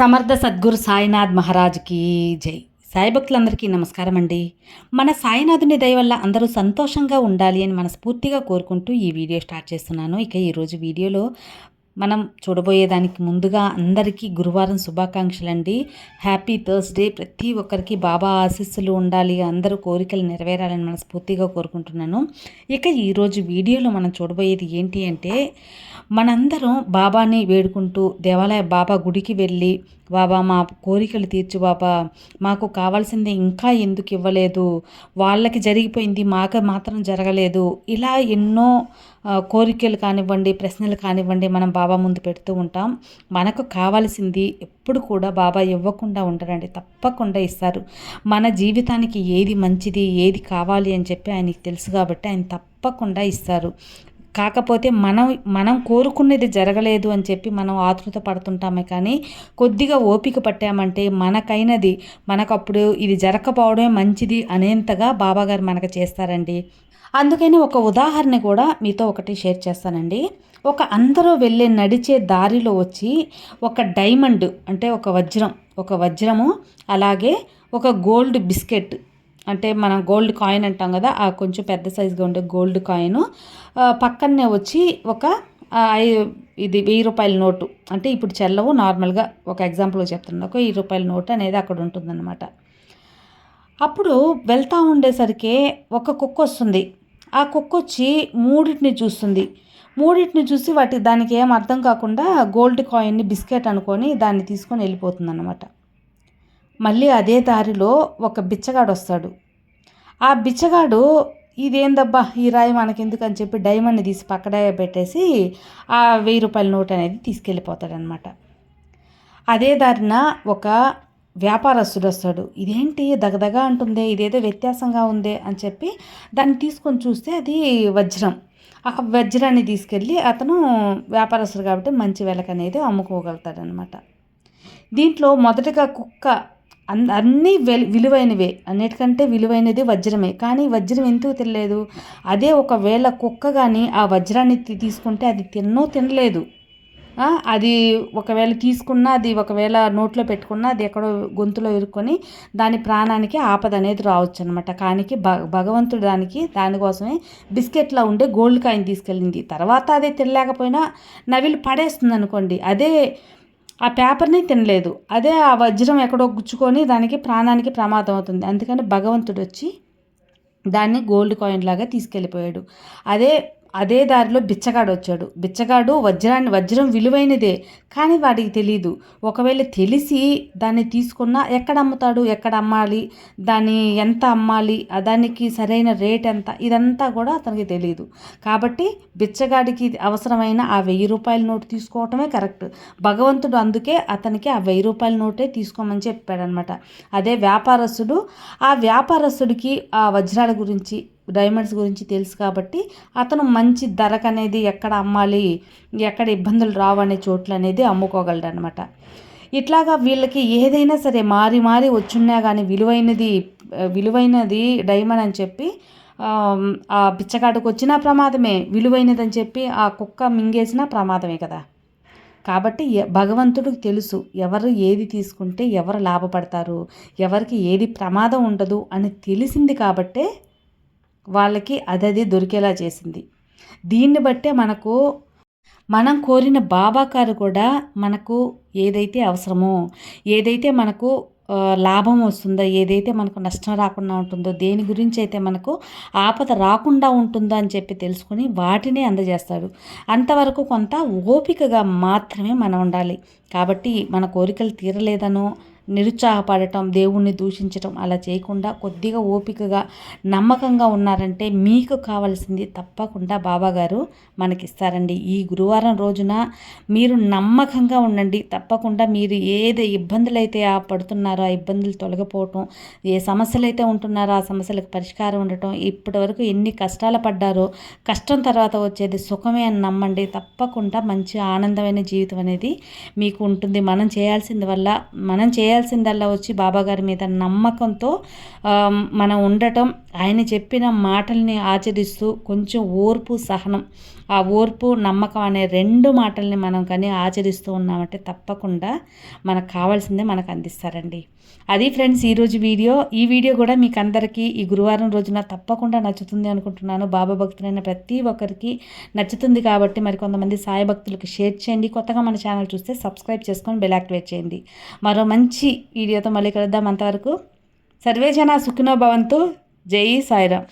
సమర్థ సద్గురు సాయినాథ్ మహారాజ్కి జై. సాయి భక్తులందరికీ నమస్కారం అండి. మన సాయినాథుని దయ వల్ల అందరూ సంతోషంగా ఉండాలి అని మనస్ఫూర్తిగా కోరుకుంటూ ఈ వీడియో స్టార్ట్ చేస్తున్నాను. ఇక ఈరోజు వీడియోలో మనం చూడబోయేదానికి ముందుగా అందరికీ గురువారం శుభాకాంక్షలు అండి హ్యాపీ థర్స్డే ప్రతి ఒక్కరికి బాబా ఆశీస్సులు ఉండాలి. అందరూ కోరికలు నెరవేరాలని మనస్ఫూర్తిగా కోరుకుంటున్నాను. ఇక ఈరోజు వీడియోలో మనం చూడబోయేది ఏంటి అంటే మనందరం బాబాని వేడుకుంటూ దేవాలయ బాబా గుడికి వెళ్ళి బాబా మా కోరికలు తీర్చు బాబా. మాకు కావాల్సింది ఇంకా ఎందుకు ఇవ్వలేదు? వాళ్ళకి జరిగిపోయింది మాకు మాత్రం జరగలేదు. ఇలా ఎన్నో కోరికలు కానివ్వండి ప్రశ్నలు కానివ్వండి మనం బాబా ముందు పెడుతూ ఉంటాం. మనకు కావాల్సింది ఎప్పుడు కూడా బాబా ఇవ్వకుండా ఉండరండి. తప్పకుండా ఇస్తారు. మన జీవితానికి ఏది మంచిది ఏది కావాలి అని చెప్పి ఆయనకి తెలుసు కాబట్టి ఆయన తప్పకుండా ఇస్తారు. కాకపోతే మనం మనం కోరుకునేది జరగలేదు అని చెప్పి మనం ఆతృత పడుతుంటామే కానీ కొద్దిగా ఓపిక పట్టామంటే మనకైనది మనకు అప్పుడు ఇది జరగకపోవడమే మంచిది అనేంతగా బాబాగారు మనకు చేస్తారండి. అందుకని ఒక ఉదాహరణ కూడా మీతో ఒకటి షేర్ చేస్తానండి. ఒక అందరూ వెళ్ళే నడిచే దారిలో వచ్చి ఒక డైమండ్ అంటే ఒక వజ్రం ఒక వజ్రము అలాగే ఒక గోల్డ్ బిస్కెట్ అంటే మనం గోల్డ్ కాయిన్ అంటాం కదా ఆ కొంచెం పెద్ద సైజుగా ఉండే గోల్డ్ కాయిన్. పక్కనే వచ్చి ఒక ఐ- ఇది వెయ్యి రూపాయల నోటు. అంటే ఇప్పుడు చెల్లవు నార్మల్గా ఒక ఎగ్జాంపుల్ చెప్తున్నాను ఒక వెయ్యి రూపాయల నోటు అనేది అక్కడ ఉంటుందన్నమాట. అప్పుడు వెళ్తూ ఉండేసరికి ఒక కుక్క వస్తుంది. ఆ కుక్క వచ్చి మూడింటిని చూస్తుంది. మూడింటిని చూసి వాటి దానికి ఏం అర్థం కాకుండా గోల్డ్ కాయిన్ని బిస్కెట్ అనుకొని దాన్ని తీసుకొని వెళ్ళిపోతుంది అన్నమాట మళ్ళీ అదే దారిలో ఒక బిచ్చగాడు వస్తాడు. ఆ బిచ్చగాడు ఇదేందబ్బా ఈ రాయి మనకెందుకు అని చెప్పి డైమండ్ని తీసి పక్కడే పెట్టేసి ఆ వెయ్యి రూపాయల నోట్ అనేది తీసుకెళ్ళిపోతాడనమాట అదే దారిన ఒక వ్యాపారస్తుడు వస్తాడు. ఇదేంటి దగదగ అంటుంది ఇదేదో వ్యత్యాసంగా ఉంది అని చెప్పి దాన్ని తీసుకొని చూస్తే అది వజ్రం. ఆ వజ్రాన్ని తీసుకెళ్ళి అతను వ్యాపారస్తుడు కాబట్టి మంచి వెలక అనేది అమ్ముకోగలుగుతాడనమాట దీంట్లో మొదటగా కుక్క అన్ అన్నీ వెల్ విలువైనవే. అన్నిటికంటే విలువైనది వజ్రమే. కానీ వజ్రం ఎందుకు తినలేదు? అదే ఒకవేళ కుక్క కానీ ఆ వజ్రాన్ని తీసుకుంటే అది తిన్నో తినలేదు. అది ఒకవేళ తీసుకున్నా అది ఒకవేళ నోట్లో పెట్టుకున్నా అది ఎక్కడో గొంతులో ఇరుక్కొని దాని ప్రాణానికి ఆపద అనేది రావచ్చు అనమాట కానీ భగ భగవంతుడు దానికి దానికోసమే బిస్కెట్లో ఉండే గోల్డ్ కాయిన్ తీసుకెళ్ళింది. తర్వాత అదే తినలేకపోయినా నవిలు పడేస్తుంది అనుకోండి అదే ఆ పేపర్ని తినలేదు. అదే ఆ వజ్రం ఎక్కడో గుచ్చుకొని దానికి ప్రాణానికి ప్రమాదం అవుతుంది. అందుకని భగవంతుడు వచ్చి దాన్ని గోల్డ్ కాయిన్ లాగా తీసుకెళ్ళిపోయాడు. అదే అదే దారిలో బిచ్చగాడు వచ్చాడు. బిచ్చగాడు వజ్రాన్ని వజ్రం విలువైనదే కానీ వాడికి తెలియదు ఒకవేళ తెలిసి దాన్ని తీసుకున్నా ఎక్కడ అమ్ముతాడు ఎక్కడ అమ్మాలి దాన్ని ఎంత అమ్మాలి దానికి సరైన రేట్ ఎంత ఇదంతా కూడా అతనికి తెలియదు కాబట్టి బిచ్చగాడికి అవసరమైన ఆ వెయ్యి రూపాయల నోటు తీసుకోవటమే కరెక్ట్. భగవంతుడు అందుకే అతనికి ఆ వెయ్యి రూపాయల నోటే తీసుకోమని చెప్పాడనమాట అదే వ్యాపారస్తుడు ఆ వ్యాపారస్తుడికి ఆ వజ్రాల గురించి డైమండ్స్ గురించి తెలుసు కాబట్టి అతను మంచి ధరకు అనేది ఎక్కడ అమ్మాలి ఎక్కడ ఇబ్బందులు రావు అనే చోట్ల అనేది అమ్ముకోగలడు అనమాట ఇట్లాగా వీళ్ళకి ఏదైనా సరే మారి మారి వచ్చున్నా కానీ విలువైనది విలువైనది డైమండ్ అని చెప్పి ఆ, ఆ వచ్చినా ప్రమాదమే విలువైనదని చెప్పి ఆ కుక్క మింగేసినా ప్రమాదమే కదా. కాబట్టి భగవంతుడికి తెలుసు ఎవరు ఏది తీసుకుంటే ఎవరు లాభపడతారు ఎవరికి ఏది ప్రమాదం ఉండదు అని తెలిసింది కాబట్టే వాళ్ళకి అదది దొరికేలా చేసింది. దీన్ని బట్టే మనకు మనం కోరిన బాబాకారు కూడా మనకు ఏదైతే అవసరమో ఏదైతే మనకు లాభం వస్తుందో ఏదైతే మనకు నష్టం రాకుండా ఉంటుందో దేని గురించి అయితే మనకు ఆపద రాకుండా ఉంటుందో అని చెప్పి తెలుసుకొని వాటినే అందజేస్తాడు. అంతవరకు కొంత ఓపికగా మాత్రమే మనం ఉండాలి. కాబట్టి మన కోరికలు తీరలేదనో నిరుత్సాహపడటం దేవుణ్ణి దూషించటం అలా చేయకుండా కొద్దిగా ఓపికగా నమ్మకంగా ఉన్నారంటే మీకు కావాల్సింది తప్పకుండా బాబాగారు మనకిస్తారండి. ఈ గురువారం రోజున మీరు నమ్మకంగా ఉండండి. తప్పకుండా మీరు ఏది ఇబ్బందులు అయితే ఆ పడుతున్నారో ఆ ఇబ్బందులు తొలగిపోవటం ఏ సమస్యలు అయితే ఉంటున్నారో ఆ సమస్యలకు పరిష్కారం ఉండటం ఇప్పటి వరకు ఎన్ని కష్టాలు పడ్డారో కష్టం తర్వాత వచ్చేది సుఖమే అని నమ్మండి. తప్పకుండా మంచి ఆనందమైన జీవితం అనేది మీకు ఉంటుంది. మనం చేయాల్సింది వల్ల మనం చేయాలి చేయాల్సిందల్లా వచ్చి బాబాగారి మీద నమ్మకంతో మనం ఉండటం ఆయన చెప్పిన మాటల్ని ఆచరిస్తూ కొంచెం ఓర్పు సహనం. ఆ ఓర్పు నమ్మకం అనే రెండు మాటల్ని మనం కానీ ఆచరిస్తూ ఉన్నామంటే తప్పకుండా మనకు కావాల్సిందే మనకు అందిస్తారండి. అది ఫ్రెండ్స్ ఈరోజు వీడియో. ఈ వీడియో కూడా మీకు అందరికీ ఈ గురువారం రోజున తప్పకుండా నచ్చుతుంది అనుకుంటున్నాను. బాబా భక్తులైన ప్రతి ఒక్కరికి నచ్చుతుంది కాబట్టి మరి కొంతమంది సాయి భక్తులకు షేర్ చేయండి. కొత్తగా మన ఛానల్ చూస్తే సబ్స్క్రైబ్ చేసుకొని బెల్ యాక్టివేట్ చేయండి. మరో మంచి వీడియోతో మళ్ళీ కలుద్దాం అంతవరకు. సర్వేజన సుఖినో భవంతు. జై సాయిరామ్.